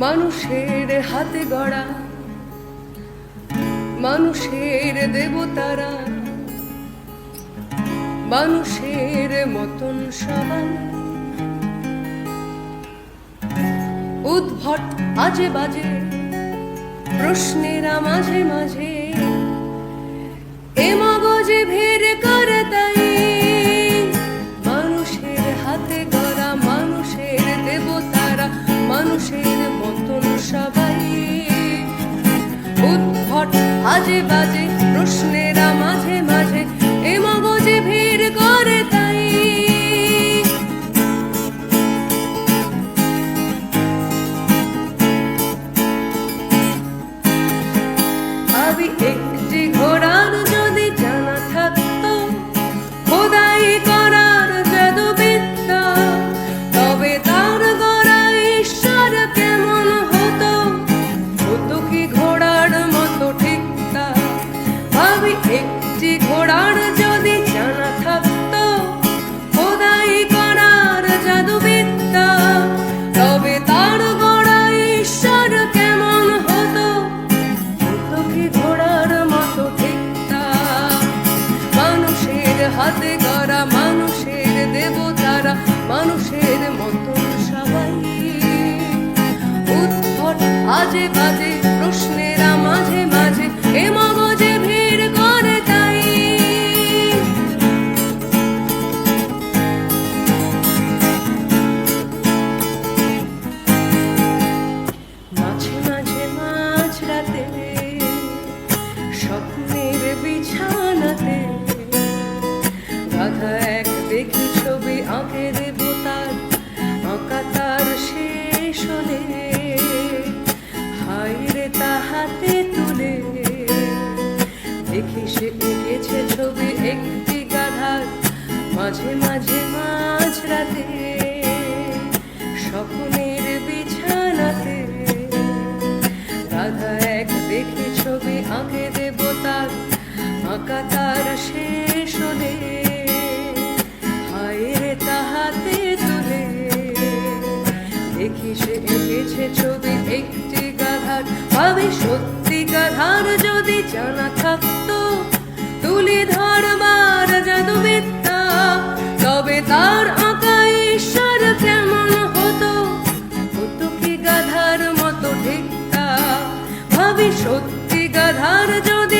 মানুষের হাতে গড়া মানুষের দেবতারা মানুষের মতন সমান উদ্ভট আজে বাজে প্রশ্নেরা মাঝে মাঝে আজে বাজে প্রশ্নেরা মাঝে মাঝে। হাতে গড়া মানুষের দেবতারা মানুষের মতন সবাই। উদ্ভট আজে বাজে প্রশ্নেরা মাঝে মাঝে এ শেষ হলে হাই রে তাহাতে তুলে। দেখি সে এঁকেছে ছবি একটি গাধার মাঝে মাঝে মাঝ রাতে স্বপ্নের বিছানাতে। রাধা এক দেখি ছবি আঁকে দেব তার আঁকা তার শেষ যদি জানা থাকতো, তুলি ধরবার জাদুবিদ্যা, তবে তার আঁকা ঈশ্বর কেমন হতো? হতো কি গাধার মতো ঠিকটা ভাবি সত্যি গাধার যদি